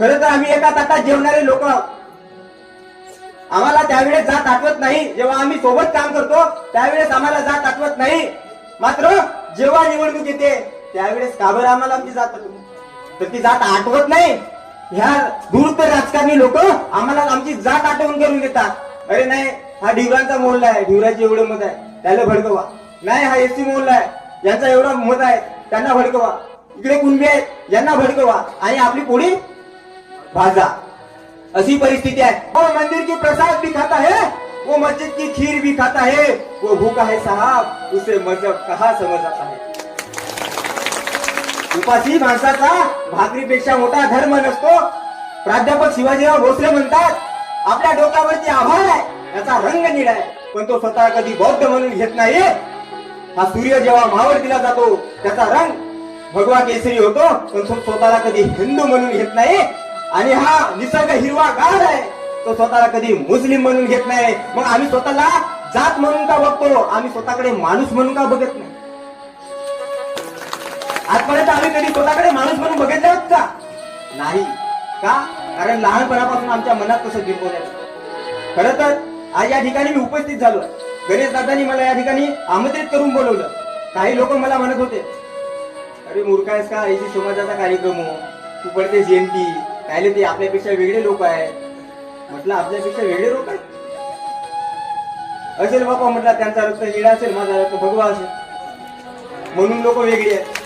खरं तर आम्ही एका ताटात जेवणारे लोक आम्हाला त्यावेळेस जात आठवत नाही. जेव्हा आम्ही सोबत काम करतो त्यावेळेस आम्हाला जात आठवत नाही. मात्र जेव्हा निवडणूक येते त्यावेळेस का बरं आम्हाला आमची जात तर ती जात आठवत नाही. ह्या दूरत राजकारणी लोक आम्हाला आमची जात आठवून करून देतात. अरे नाही हा ढिवरांचा मोहल्ला आहे. ढिवराचे एवढं मत आहे. त्याला भडकवा. नाही हा एसी मोहल्ला आहे. यांचा एवढा मत आहे. त्यांना भडकवा. इकडे कुणबी आहेत यांना भडकवा. आणि आपली पोळी भाजा. ऐसी परिस्थिति है वो मंदिर की प्रसाद भी खाता है वो मस्जिद की खीर भी खाता है वो भूखा है साहब. उसे मजहब कहा समझ आता है उपासी माणसाचा भाकरीपेक्षा मोठा धर्म नसतो. प्राध्यापक शिवाजीराव भोसले म्हणतात आपल्या डोक्यावरती आभार आहे याचा रंग निळा आहे. पण तो स्वतः कधी बौद्ध म्हणून घेत नाही. हा सूर्य जेव्हा मावळ दिला जातो त्याचा रंग भगवा केसरी होतो पण तो स्वतःला कधी हिंदू म्हणून घेत नाही. आणि हा निसर्ग हिरवा गार आहे. तो स्वतःला कधी मुस्लिम म्हणून घेत नाही. मग आम्ही स्वतःला जात म्हणून का बघतो? आम्ही स्वतःकडे माणूस म्हणून का बघत नाही? आजपर्यंत आम्ही कधी स्वतःकडे माणूस म्हणून बघितले आहोत का? नाही. का? कारण लहानपणापासून आमच्या मनात तसं बिंबवलं खरं तर आज या ठिकाणी मी उपस्थित झालो गणेश दादांनी मला या ठिकाणी आमंत्रित करून बोलवलं. काही लोक मला म्हणत होते अरे मूर्खायस आहेस का? याची समाजाचा कार्यक्रम हो. तू पडते जयंती कायले ते आपल्यापेक्षा वेगळे लोक आहे म्हटलं आपल्यापेक्षा वेगळे लोक आहेत? असेल बाबा म्हटलं त्यांचा रक्त हिडा असेल माझा रक्त भगवा असेल. म्हणून लोक वेगळी आहेत.